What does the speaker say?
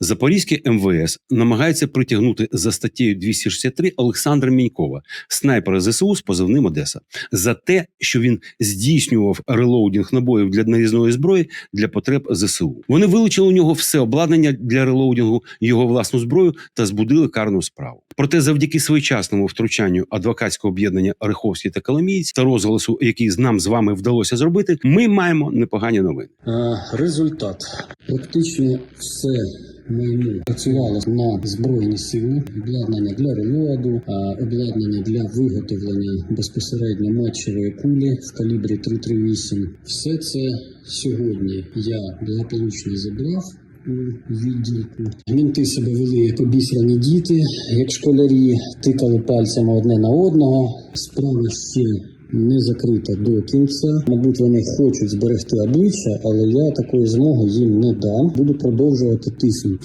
Запорізьке МВС намагається притягнути за статтею 263 Олександра Мінькова, снайпера ЗСУ з позивним Одеса, за те, що він здійснював релоудінг набоїв для нарізної зброї для потреб ЗСУ. Вони вилучили у нього все обладнання для релоудінгу, його власну зброю та збудили карну справу. Проте, завдяки своєчасному втручанню адвокатського об'єднання Ореховський та Коломієць та розголосу, який нам з вами вдалося зробити, ми маємо непогані новини. Е, Результат. Практично все майно працювало на збройні сили, обладнання для релоаду, обладнання для виготовлення безпосередньо матчевої кулі в калібрі 338. Все це сьогодні я благополучно забрав. Відділку. Мінти себе вели як обісрані діти, як школярі, тикали пальцями одне на одного. Справа ще не закрита до кінця. Мабуть, вони хочуть зберегти обличчя, але я такої змоги їм не дам. Буду продовжувати тиснути.